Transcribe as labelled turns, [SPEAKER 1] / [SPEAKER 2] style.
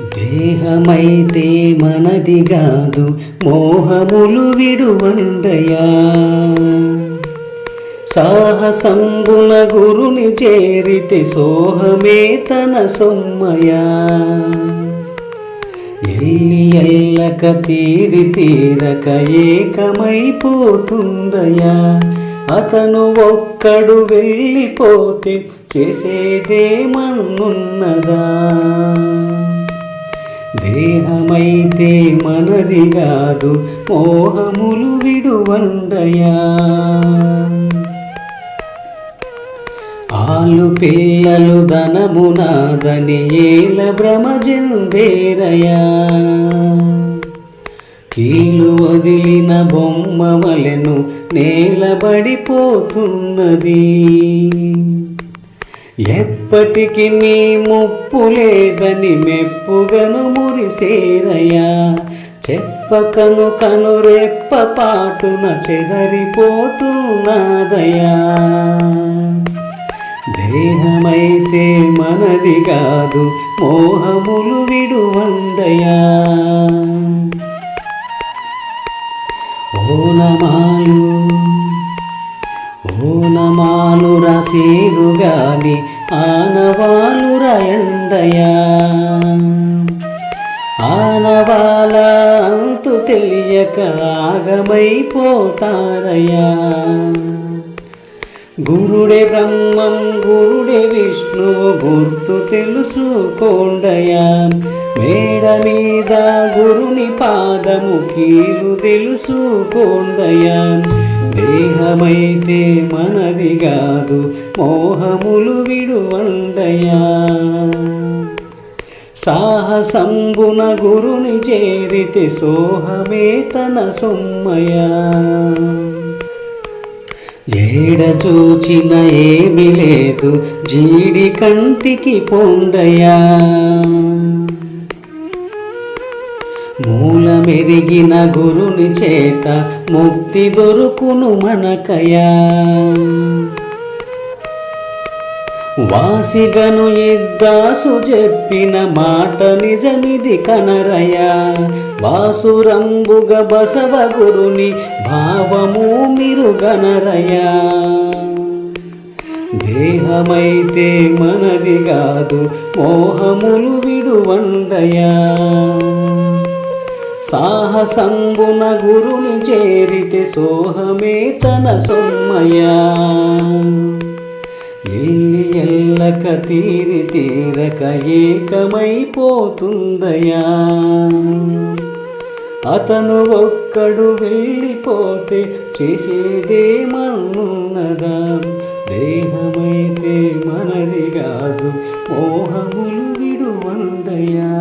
[SPEAKER 1] దేహమైతే మనది కాదు మోహములు విడువండయా? సాహసంబున గురుని చేరితే సోహమే తన సొమ్మయా? ఎల్లి ఎల్లక తీరి తీరక ఏకమైపోతుందయా అతను ఒక్కడు వెళ్ళిపోతే చేసేదేమన్నున్నదా దేహమైతే మనది కాదు మోహములు విడువండయా. ఆలు పిల్లలు ధనము నాదని ఏల భ్రమజందేరయా కీలు వదిలిన బొమ్మ వలెను నేలబడిపోతున్నది. ఎప్పటికి నీ ముప్పు లేదని మెప్పుగను మురిసేరయ్యా. చెప్పకను కను రెప్ప పాటున చెదరిపోతున్నదయా దేహమైతే మనది కాదు మోహములు విడువండయా ఓనమాలు ఓనమాలు రసీరు గాని ఆనవాలు రయండయా ఆనవాల అంతు తెలియక ఆగమైపోతారయ్యా. గురుడే బ్రహ్మం గురుడే విష్ణువు గుర్తు తెలుసుకోండయా మేడ మీద గురుని పాదము కీలు తెలుసుకోండయా దేహమైతే మనది కాదు మోహములు విడువండయా. సాహసంబున గురుని చేరితే సోహమే తన సొమ్మయా. ఏడ చూచిన ఏమి లేదు జీడి కంటికి పొండయా. మూలమెరిగిన గురుని చేత ముక్తి దొరుకును మనకయా. వాసిగను ఇద్దాసు చెప్పిన మాట నిజమిది కనరయా. వాసురంబుగ బసవ గురుని భావము మిరుగనరయా. దేహమైతే మనది కాదు మోహములు విడువండయా. సాహసంబున గురుని చేరితే సోహమే తన సొమ్మయా ఎల్లి ఎల్లక తీరి తీరక ఏకమైపోతుందయా అతను ఒక్కడు వెళ్ళిపోతే చేసేదేమన్నదా దేహమైతే మనది కాదు మోహములు విడువందయా